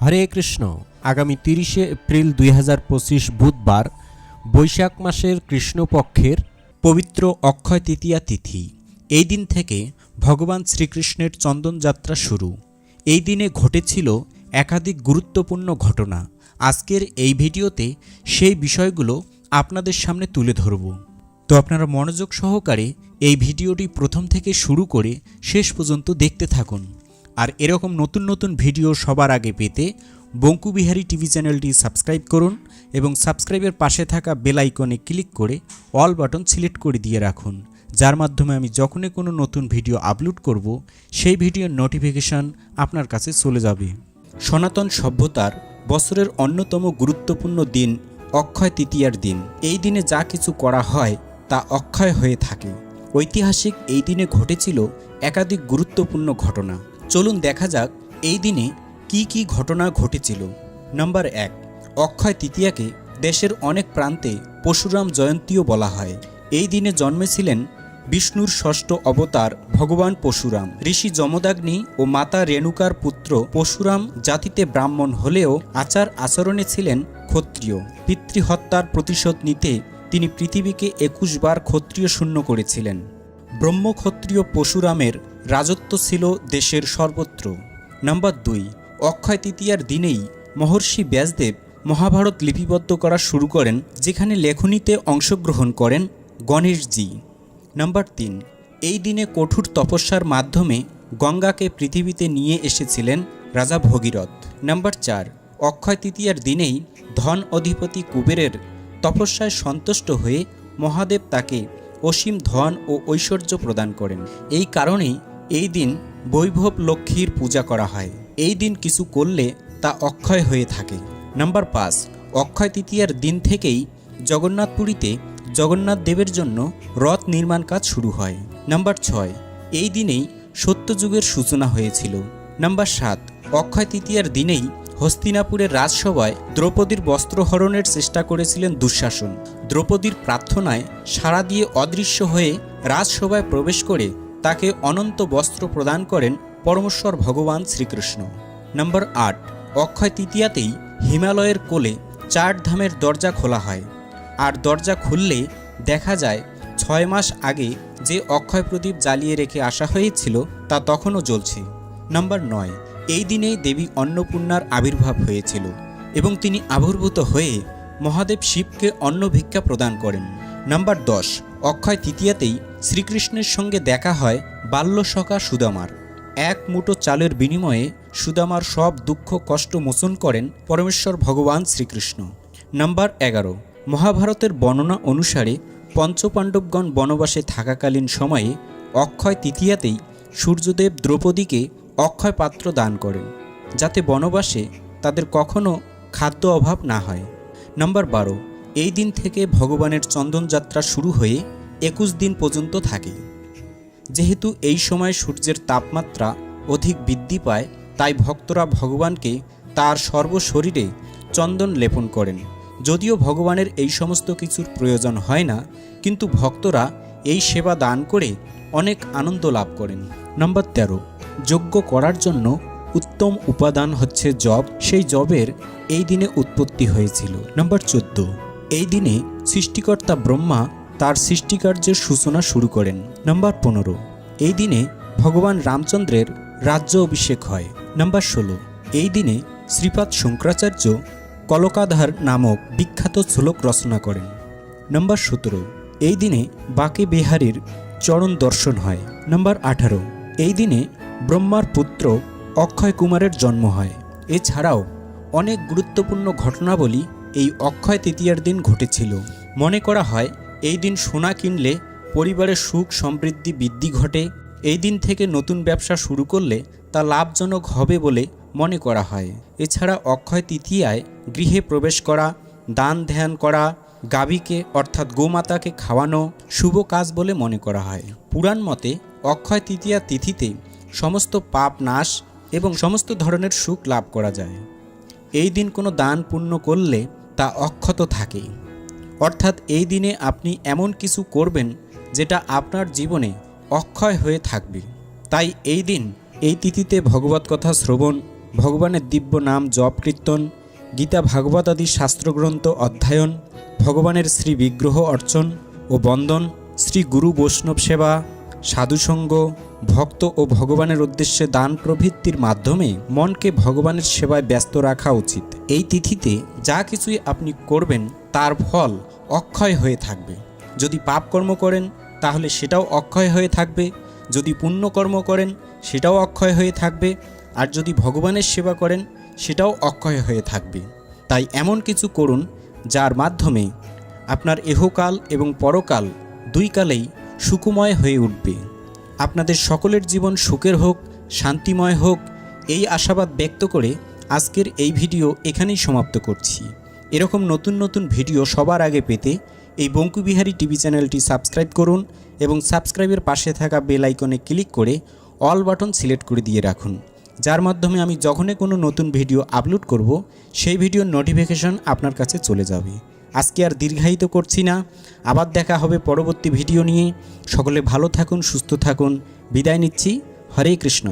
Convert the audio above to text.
হরে কৃষ্ণ। আগামী তিরিশে এপ্রিল দুই হাজার পঁচিশ বুধবার, বৈশাখ মাসের কৃষ্ণপক্ষের পবিত্র অক্ষয় তৃতীয়া তিথি। এই দিন থেকে ভগবান শ্রীকৃষ্ণের চন্দনযাত্রা শুরু। এই দিনে ঘটেছিল একাধিক গুরুত্বপূর্ণ ঘটনা। আজকের এই ভিডিওতে সেই বিষয়গুলো আপনাদের সামনে তুলে ধরব। তো আপনারা মনোযোগ সহকারে এই ভিডিওটি প্রথম থেকে শুরু করে শেষ পর্যন্ত দেখতে থাকুন। আর এরকম নতুন নতুন ভিডিও সবার আগে পেতে বঙ্কুবিহারী টিভি চ্যানেলটি সাবস্ক্রাইব করুন এবং সাবস্ক্রাইবের পাশে থাকা বেল আইকনে ক্লিক করে অল বাটন সিলেক্ট করে দিয়ে রাখুন, যার মাধ্যমে আমি যখনই কোনো নতুন ভিডিও আপলোড করব, সেই ভিডিওর নোটিফিকেশান আপনার কাছে চলে যাবে। সনাতন সভ্যতার বছরের অন্যতম গুরুত্বপূর্ণ দিন অক্ষয় তৃতীয়ার দিন। এই দিনে যা কিছু করা হয় তা অক্ষয় হয়ে থাকে। ঐতিহাসিক এই দিনে ঘটেছিল একাধিক গুরুত্বপূর্ণ ঘটনা। চলুন দেখা যাক এই দিনে কি কি ঘটনা ঘটেছিল। নাম্বার এক, অক্ষয় তৃতীয়াকে দেশের অনেক প্রান্তে পরশুরাম জয়ন্তীও বলা হয়। এই দিনে জন্মেছিলেন বিষ্ণুর ষষ্ঠ অবতার ভগবান পরশুরাম। ঋষি যমদাগ্নি ও মাতা রেণুকার পুত্র পরশুরাম জাতিতে ব্রাহ্মণ হলেও আচার আচরণে ছিলেন ক্ষত্রিয়। পিতৃহত্যার প্রতিশোধ নিতে তিনি পৃথিবীকে একুশ বার ক্ষত্রিয় শূন্য করেছিলেন। ব্রহ্মক্ষত্রিয় পরশুরামের রাজত্ব ছিল দেশের সর্বত্র। নাম্বার দুই, অক্ষয় তৃতীয়ার দিনেই মহর্ষি ব্যাসদেব মহাভারত লিপিবদ্ধ করা শুরু করেন, যেখানে লেখনীতে অংশগ্রহণ করেন গণেশজি। নাম্বার তিন, এই দিনে কঠোর তপস্যার মাধ্যমে গঙ্গাকে পৃথিবীতে নিয়ে এসেছিলেন রাজা ভগীরথ। নাম্বার চার, অক্ষয় তৃতীয়ার দিনেই ধন অধিপতি কুবেরের তপস্যায় সন্তুষ্ট হয়ে মহাদেব তাকে অসীম ধন ও ঐশ্বর্য প্রদান করেন। এই কারণেই এই দিন বৈভব লক্ষ্মীর পূজা করা হয়। এই দিন কিছু করলে তা অক্ষয় হয়ে থাকে। নাম্বার পাঁচ, অক্ষয় তৃতীয়ার দিন থেকেই জগন্নাথপুরীতে জগন্নাথ দেবের জন্য রথ নির্মাণ কাজ শুরু হয়। নাম্বার ছয়, এই দিনেই সত্যযুগের সূচনা হয়েছিল। নাম্বার সাত, অক্ষয় তৃতীয়ার দিনেই হস্তিনাপুরের রাজসভায় দ্রৌপদীর বস্ত্রহরণের চেষ্টা করেছিলেন দুঃশাসন। দ্রৌপদীর প্রার্থনায় সাড়া দিয়ে অদৃশ্য হয়ে রাজসভায় প্রবেশ করে তাকে অনন্ত বস্ত্র প্রদান করেন পরমেশ্বর ভগবান শ্রীকৃষ্ণ। নম্বর আট, অক্ষয় তৃতীয়াতেই হিমালয়ের কোলে চার ধামের দরজা খোলা হয়। আর দরজা খুললে দেখা যায়, ছয় মাস আগে যে অক্ষয় প্রদীপ জ্বালিয়ে রেখে আসা হয়েছিল, তা তখনও জ্বলছে। নম্বর নয়, এই দিনেই দেবী অন্নপূর্ণার আবির্ভাব হয়েছিল এবং তিনি আবির্ভূত হয়ে মহাদেব শিবকে অন্ন ভিক্ষা প্রদান করেন। নাম্বার দশ, অক্ষয় তৃতীয়াতেই শ্রীকৃষ্ণের সঙ্গে দেখা হয় বাল্যসখা সুদামার। এক মুঠো চালের বিনিময়ে সুদামার সব দুঃখ কষ্ট মোচন করেন পরমেশ্বর ভগবান শ্রীকৃষ্ণ। নাম্বার এগারো। মহাভারতের বর্ণনা অনুসারে পঞ্চপাণ্ডবগণ বনবাসে থাকাকালীন সময়ে অক্ষয় তৃতীয়াতেই সূর্যদেব দ্রৌপদীকে অক্ষয় পাত্র দান করেন, যাতে বনবাসে তাদের কখনো খাদ্য অভাব না হয়। নাম্বার বারো। এই দিন থেকে ভগবানের চন্দনযাত্রা শুরু হয়ে একুশ দিন পর্যন্ত থাকে। যেহেতু এই সময় সূর্যের তাপমাত্রা অধিক বৃদ্ধি পায়, তাই ভক্তরা ভগবানকে তার সর্বশরীরে চন্দন লেপন করেন। যদিও ভগবানের এই সমস্ত কিছুর প্রয়োজন হয় না, কিন্তু ভক্তরা এই সেবা দান করে অনেক আনন্দ লাভ করেন। নম্বর তেরো, যজ্ঞ করার জন্য উত্তম উপাদান হচ্ছে জব। সেই জবের এই দিনে উৎপত্তি হয়েছিল। নম্বর চোদ্দ, এই দিনে সৃষ্টিকর্তা ব্রহ্মা তার সৃষ্টিকার্যের সূচনা শুরু করেন। নম্বর পনেরো। এই দিনে ভগবান রামচন্দ্রের রাজ্য অভিষেক হয়। নম্বর ষোলো। এই দিনে শ্রীপাদ শঙ্করাচার্য কলকাধার নামক বিখ্যাত শ্লোক রচনা করেন। নম্বর সতেরো। এই দিনে বাকে বিহারীর চরণ দর্শন হয়। নম্বর আঠারো। এই দিনে ব্রহ্মার পুত্র অক্ষয় কুমারের জন্ম হয়। এছাড়াও অনেক গুরুত্বপূর্ণ ঘটনাবলী এই অক্ষয় তৃতীয়ার দিন ঘটেছিল। মনে করা হয় এই দিন সোনা কিনলে পরিবারের সুখ সমৃদ্ধি বৃদ্ধি ঘটে। এই দিন থেকে নতুন ব্যবসা শুরু করলে তা লাভজনক হবে বলে মনে করা হয়। এছাড়া অক্ষয় তৃতীয়ায় গৃহে প্রবেশ করা, দান ধ্যান করা, গাভীকে অর্থাৎ গোমাতাকে খাওয়ানো শুভ কাজ বলে মনে করা হয়। পুরাণ মতে অক্ষয় তৃতীয়া তিথিতে সমস্ত পাপ নাশ এবং সমস্ত ধরনের সুখ লাভ করা যায়। এই দিন কোনো দান পুণ্য করলে তা অক্ষত থাকে। অর্থাৎ এই দিনে আপনি এমন কিছু করবেন যেটা আপনার জীবনে অক্ষয় হয়ে থাকবে। তাই এই দিন, এই তিথিতে ভগবত কথা শ্রবণ, ভগবানের দিব্য নাম জপ কীর্তন, গীতা ভাগবত আদি শাস্ত্রগ্রন্থ অধ্যয়ন, ভগবানের শ্রী বিগ্রহ অর্চন ও বন্দন, শ্রী গুরু বৈষ্ণব সেবা, সাধুসঙ্গ ভক্ত ও ভগবানের উদ্দেশ্যে দান প্রভৃতির মাধ্যমে মনকে ভগবানের সেবায় ব্যস্ত রাখা উচিত। এই তিথিতে যা কিছুই আপনি করবেন, তার ফল অক্ষয় হয়ে থাকবে। যদি পাপকর্ম করেন, তাহলে সেটাও অক্ষয় হয়ে থাকবে। যদি পুণ্যকর্ম করেন, সেটাও অক্ষয় হয়ে থাকবে। আর যদি ভগবানের সেবা করেন, সেটাও অক্ষয় হয়ে থাকবে। তাই এমন কিছু করুন, যার মাধ্যমে আপনার এহকাল এবং পরকাল দুই কালেই সুকুময় হয়ে উঠবে। আপনাদের সকলের জীবন সুখের হোক, শান্তিময় হোক, এই আশাবাদ ব্যক্ত করে আজকের এই ভিডিও এখানেই সমাপ্ত করছি। এরকম নতুন নতুন ভিডিও সবার আগে পেতে এই বঙ্কুবিহারী টিভি চ্যানেলটি সাবস্ক্রাইব করুন এবং সাবস্ক্রাইবের পাশে থাকা বেল আইকনে ক্লিক করে অল বাটন সিলেক্ট করে দিয়ে রাখুন, যার মাধ্যমে আমি যখনই কোনো নতুন ভিডিও আপলোড করব, সেই ভিডিওর নোটিফিকেশন আপনার কাছে চলে যাবে। আজকে আর দীর্ঘায়িত করছি না। আবার দেখা হবে পরবর্তী ভিডিও নিয়ে। সকলে ভালো থাকুন, সুস্থ থাকুন। বিদায় নিচ্ছি। হরে কৃষ্ণ।